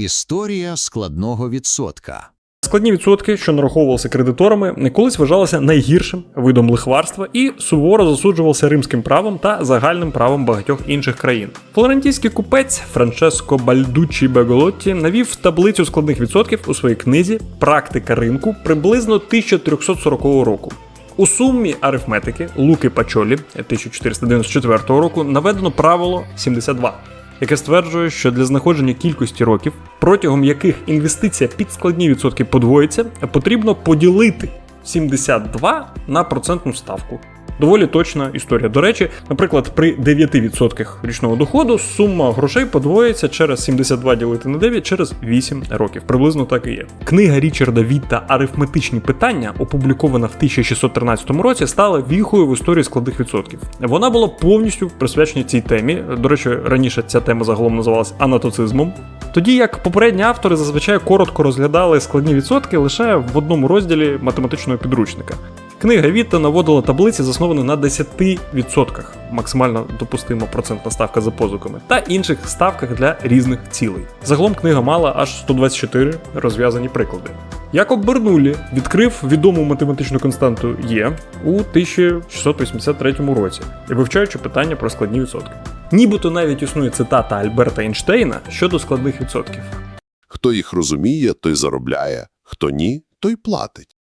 Історія складного відсотка. Складні відсотки, що нараховувалися кредиторами, колись вважалися найгіршим видом лихварства і суворо засуджувався римським правом та загальним правом багатьох інших країн. Флорентійський купець Франческо Бальдучі Беголотті навів таблицю складних відсотків у своїй книзі Практика ринку приблизно 1340 року. У сумі арифметики Луки Пачолі 1494 року наведено правило 72 яке стверджує, що для знаходження кількості років, протягом яких інвестиція під складні відсотки подвоїться, потрібно поділити 72 на процентну ставку. Доволі точна історія. До речі, наприклад, при 9% річного доходу сума грошей подвоїться через 72 ділити на 9 через 8 років. Приблизно так і є. Книга Річарда Вітта Арифметичні питання, опублікована в 1613 році, стала віхою в історії складних відсотків. Вона була повністю присвячена цій темі. До речі, раніше ця тема загалом називалась анатоцизмом. Тоді як попередні автори зазвичай коротко розглядали складні відсотки лише в одному розділі математичного підручника. Книга Вітта наводила таблиці, засновані на 10% максимально допустима процентна ставка за позиками, та інших ставках для різних цілей. Загалом книга мала аж 124 розв'язані приклади. Якоб Бернулі відкрив відому математичну константу Є у 1683 році, вивчаючи питання про складні відсотки. Нібито навіть існує цитата Альберта Ейнштейна щодо складних відсотків. Хто їх розуміє, той заробляє, хто ні, той платить.